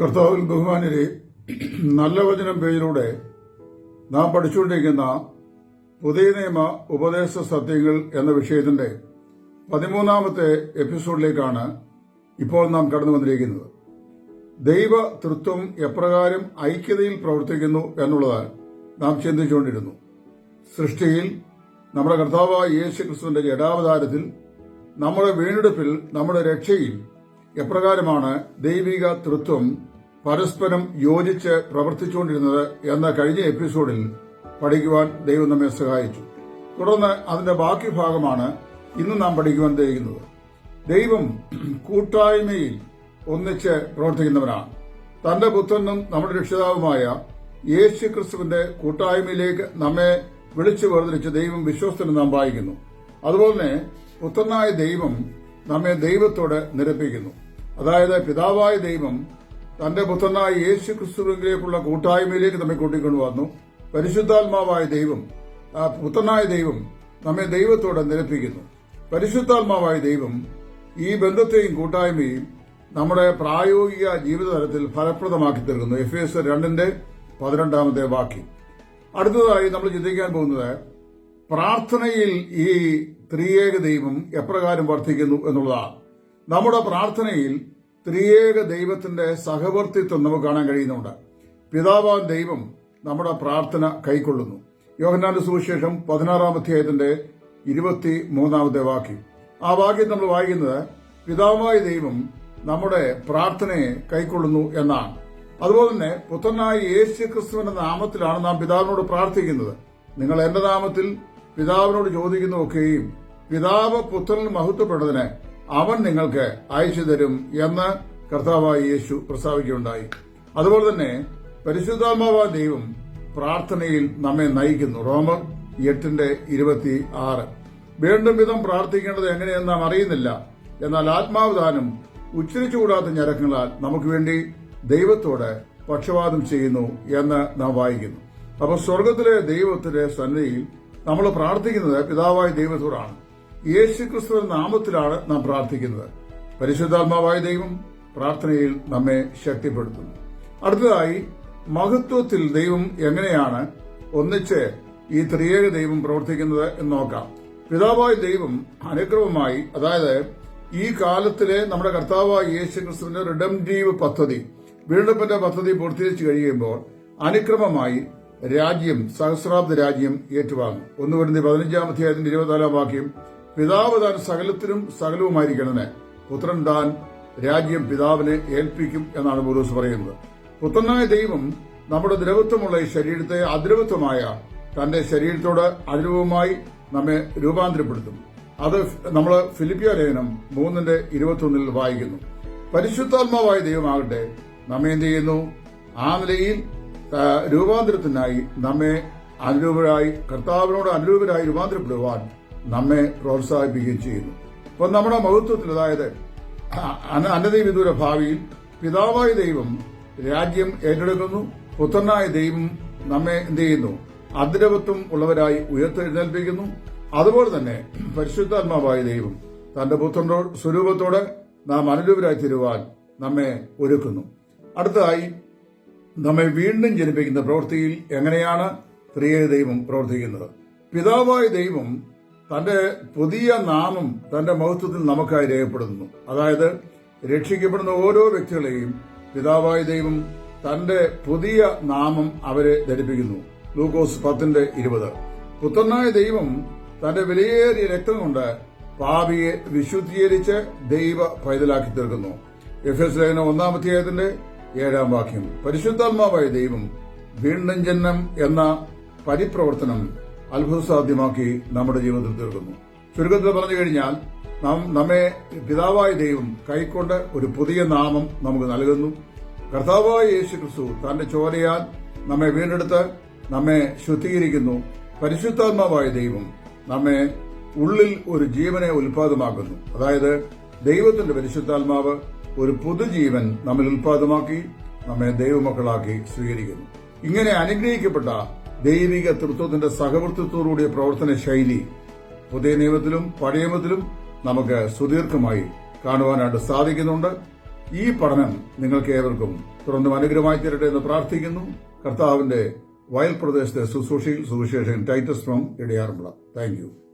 കർത്താവിൽ ബഹുമാനരെ നല്ല വചനം പേജിലൂടെ നാം പഠിച്ചുകൊണ്ടിരിക്കുന്ന പുതിയ നിയമ ഉപദേശ സത്യങ്ങൾ എന്ന വിഷയത്തിന്റെ പതിമൂന്നാമത്തെ എപ്പിസോഡിലേക്കാണ് ഇപ്പോൾ നാം കടന്നു വന്നിരിക്കുന്നത്. ദൈവ തൃത്വം എപ്രകാരം ഐക്യതയിൽ പ്രവർത്തിക്കുന്നു എന്നുള്ളത് നാം ചിന്തിച്ചുകൊണ്ടിരുന്നു. സൃഷ്ടിയിൽ നമ്മുടെ കർത്താവായ യേശു ക്രിസ്തുവിന്റെ ജഡാവതാരത്തിൽ നമ്മുടെ വീണ്ടെടുപ്പിൽ നമ്മുടെ രക്ഷയിൽ എപ്രകാരമാണ് ദൈവിക തൃത്വം പരസ്പരം യോജിച്ച് പ്രവർത്തിച്ചുകൊണ്ടിരുന്നത് എന്ന കഴിഞ്ഞ എപ്പിസോഡിൽ പഠിക്കുവാൻ ദൈവം നമ്മെ സഹായിച്ചു. തുടർന്ന് അതിന്റെ ബാക്കി ഭാഗമാണ് ഇന്ന് നാം പഠിക്കുവാൻ കഴിയുന്നത് ദൈവം കൂട്ടായ്മയിൽ ഒന്നിച്ച് പ്രവർത്തിക്കുന്നവനാണ്. തന്റെ പുത്രനും നമ്മുടെ രക്ഷിതാവുമായ യേശു ക്രിസ്തുവിന്റെ കൂട്ടായ്മയിലേക്ക് നമ്മെ വിളിച്ചു വേർതിരിച്ച് ദൈവം വിശ്വസ്തന് നാം വായിക്കുന്നു. അതുപോലെ തന്നെ പുത്രനായ ദൈവം നമ്മെ ദൈവത്തോട് നിരപ്പിക്കുന്നു. അതായത് പിതാവായ ദൈവം തന്റെ പുത്രനായ യേശു ക്രിസ്തുവിലേക്കുള്ള കൂട്ടായ്മയിലേക്ക് നമ്മെ കൂട്ടിക്കൊണ്ടു വന്നു. പരിശുദ്ധാത്മാവായ ദൈവം ആ പുത്രനായ ദൈവം നമ്മെ ദൈവത്തോടെ നിരപ്പിക്കുന്നു. പരിശുദ്ധാത്മാവായ ദൈവം ഈ ബന്ധത്തെയും കൂട്ടായ്മയും നമ്മുടെ പ്രായോഗിക ജീവിതതലത്തിൽ ഫലപ്രദമാക്കി തീർക്കുന്നു എഫ് എസ് രണ്ടിന്റെ പതിനെട്ടാമത്തെ വാക്യം. അടുത്തതായി നമ്മൾ ചിന്തിക്കാൻ പോകുന്നത് പ്രാർത്ഥനയിൽ ഈ ത്രിയേക ദൈവം എപ്രകാരം വർദ്ധിക്കുന്നു എന്നുള്ളതാണ്. നമ്മുടെ പ്രാർത്ഥനയിൽ ത്രിയേക ദൈവത്തിന്റെ സഹവർത്തിത്വം നമുക്ക് കാണാൻ കഴിയുന്നുണ്ട്. പിതാവാൻ ദൈവം നമ്മുടെ പ്രാർത്ഥന കൈക്കൊള്ളുന്നു. യോഹന്നാന്റെ സുവിശേഷം പതിനാറാം അധ്യായത്തിന്റെ ഇരുപത്തി മൂന്നാമത്തെ വാക്യം. ആ വാക്യം നമ്മൾ വായിക്കുന്നത് പിതാവായ ദൈവം നമ്മുടെ പ്രാർത്ഥനയെ കൈക്കൊള്ളുന്നു എന്നാണ്. അതുപോലെ തന്നെ പുത്രനായ യേശു ക്രിസ്തുവിന്റെ നാമത്തിലാണ് നാം പിതാവിനോട് പ്രാർത്ഥിക്കുന്നത്. നിങ്ങൾ എന്റെ നാമത്തിൽ പിതാവിനോട് ചോദിക്കുന്നതൊക്കെയും പിതാവ് പുത്രനിൽ മഹത്വപ്പെട്ടതിന് അവൻ നിങ്ങൾക്ക് അയച്ചു തരും എന്ന് കർത്താവായി യേശു പ്രസ്താവിക്കുകയുണ്ടായി. അതുപോലെ തന്നെ പരിശുദ്ധാത്മാവ ദൈവം പ്രാർത്ഥനയിൽ നമ്മെ നയിക്കുന്നു. റോമർ എട്ടിന്റെ ഇരുപത്തി ആറ് വീണ്ടും വിധം പ്രാർത്ഥിക്കേണ്ടത് എങ്ങനെയെന്ന് നാം അറിയുന്നില്ല. എന്നാൽ ആത്മാവധാനം ഉച്ചരിച്ചുകൂടാത്ത ഞരക്കങ്ങളാൽ നമുക്ക് വേണ്ടി ദൈവത്തോട് പക്ഷപാതം ചെയ്യുന്നു എന്ന് നാം വായിക്കുന്നു. അപ്പൊ സ്വർഗത്തിലെ ദൈവത്തിന്റെ സന്നിധിയിൽ നമ്മൾ പ്രാർത്ഥിക്കുന്നത് പിതാവായ ദൈവത്തോടാണ്. യേശു ക്രിസ്തുവിന്റെ നാമത്തിലാണ് നാം പ്രാർത്ഥിക്കുന്നത്. പരിശുദ്ധാത്മാവായ ദൈവം പ്രാർത്ഥനയിൽ നമ്മെ ശക്തിപ്പെടുത്തുന്നു. അടുത്തതായി മഹത്വത്തിൽ ദൈവം എങ്ങനെയാണ് ഒന്നിച്ച് ഈ ത്രിയേക ദൈവം പ്രവർത്തിക്കുന്നത് എന്ന് നോക്കാം. പിതാവായ ദൈവം അനുക്രമമായി അതായത് ഈ കാലത്തിലെ നമ്മുടെ കർത്താവായ യേശു ക്രിസ്തുവിന്റെ റിഡംറ്റീവ് പദ്ധതി വീണ്ടെടുപ്പിന്റെ പദ്ധതി പൂർത്തീകരിച്ചു കഴിയുമ്പോൾ അനുക്രമമായി രാജ്യം സഹസ്രാബ്ദ രാജ്യം ഏറ്റുവാങ്ങും. ഒന്ന് പതിനഞ്ചാം അധ്യായത്തിന്റെ ഇരുപത്തിനാലാം വാക്യം പിതാവ് താൻ സകലത്തിനും സകലവുമായിരിക്കണമേ. പുത്രൻ താൻ രാജ്യം പിതാവിനെ ഏൽപ്പിക്കും എന്നാണ് പൗലോസ് പറയുന്നത്. പുത്രനായ ദൈവം നമ്മുടെ ദ്രവത്വമുള്ള ഈ ശരീരത്തെ അദ്രവത്വമായ തന്റെ ശരീരത്തോട് അനുരൂപമായി നമ്മെ രൂപാന്തരപ്പെടുത്തും. അത് നമ്മൾ ഫിലിപ്പിയ ലേഖനം മൂന്നിന്റെ ഇരുപത്തൊന്നിൽ വായിക്കുന്നു. പരിശുദ്ധാത്മാവായ ദൈവമാകട്ടെ നമ്മെ എന്ത് ചെയ്യുന്നു? ആ നിലയിൽ രൂപാന്തരത്തിനായി നമ്മെ അനുരൂപരായി കർത്താവിനോട് അനുരൂപരായി രൂപാന്തരപ്പെടുവാൻ നമ്മെ പ്രോത്സാഹിപ്പിക്കുകയും ചെയ്യുന്നു. അപ്പൊ നമ്മുടെ മഹത്വത്തിൽ അതായത് അന- അനധിവിദൂര ഭാവിയിൽ പിതാവായ ദൈവം രാജ്യം ഏറ്റെടുക്കുന്നു പുത്രനായ ദൈവം നമ്മെ എന്ത് ചെയ്യുന്നു അദ്രവത്വം ഉള്ളവരായി ഉയർത്തെഴുന്നേൽപ്പിക്കുന്നു. അതുപോലെ തന്നെ പരിശുദ്ധാത്മാവായ ദൈവം തന്റെ പുത്രന്റെ സ്വരൂപത്തോടെ നാം അനുരൂപരായി തീരുവാൻ നമ്മെ ഒരുക്കുന്നു. അടുത്തതായി നമ്മെ വീണ്ടും ജനിപ്പിക്കുന്ന പ്രവൃത്തിയിൽ എങ്ങനെയാണ് ത്രിയേക ദൈവം പ്രവർത്തിക്കുന്നത്? പിതാവായ ദൈവം തന്റെ പുതിയ നാമം തന്റെ മഹത്വത്തിൽ നമുക്കായി രേഖപ്പെടുത്തുന്നു. അതായത് രക്ഷിക്കപ്പെടുന്ന ഓരോ വ്യക്തികളെയും പിതാവായ ദൈവം തന്റെ പുതിയ നാമം അവരെ ധരിപ്പിക്കുന്നു. ലൂക്കോസ് പത്തിന്റെ ഇരുപത്. പുത്രനായ ദൈവം തന്റെ വിലയേറിയ രക്തം കൊണ്ട് പാപിയെ വിശുദ്ധീകരിച്ച് ദൈവ പൈതലാക്കി തീർക്കുന്നു. എഫ് എസ് ലൈന ഒന്നാം അധ്യായത്തിന്റെ ഏഴാം വാക്യം. പരിശുദ്ധാത്മാവായ ദൈവം വീണ്ടും ജന്മം എന്ന പരിപ്രവർത്തനം അത്ഭുതസാധ്യമാക്കി നമ്മുടെ ജീവിതത്തിൽ തീർക്കുന്നു. ചുരുക്കത്തിൽ പറഞ്ഞു കഴിഞ്ഞാൽ നാം നമ്മെ പിതാവായ ദൈവം കൈക്കൊണ്ട് ഒരു പുതിയ നാമം നമുക്ക് നൽകുന്നു. കർത്താവായ യേശു ക്രിസ്തു തന്റെ ചോരയാൽ നമ്മെ വീണ്ടെടുത്ത് നമ്മെ ശുദ്ധീകരിക്കുന്നു. പരിശുദ്ധാത്മാവായ ദൈവം നമ്മെ ഉള്ളിൽ ഒരു ജീവനെ ഉൽപാദമാക്കുന്നു അതായത് ദൈവത്തിന്റെ പരിശുദ്ധാത്മാവ് ഒരു പുതുജീവൻ നമ്മിൽ ഉൽപാദമാക്കി നമ്മെ ദൈവമക്കളാക്കി സ്വീകരിക്കുന്നു. ഇങ്ങനെ അനുഗ്രഹിക്കപ്പെട്ട ദൈവിക തൃത്വത്തിന്റെ സഹവർത്തിത്വത്തോടുകൂടിയ പ്രവർത്തന ശൈലി പുതിയ നിയമത്തിലും പഴയ നിയമത്തിലും നമുക്ക് സുദീർഘമായി കാണുവാനായിട്ട് സാധിക്കുന്നുണ്ട്. ഈ പഠനം നിങ്ങൾക്ക് ഏവർക്കും തുറന്നും അനുഗ്രഹമായി തീരട്ടെ എന്ന് പ്രാർത്ഥിക്കുന്നു. കർത്താവിന്റെ വയൽ പ്രദേശത്തെ ശുശ്രൂഷയിൽ സുവിശേഷൻ ടൈറ്റസ് ഫ്രോം ഇടയാറുമുള്ള താങ്ക്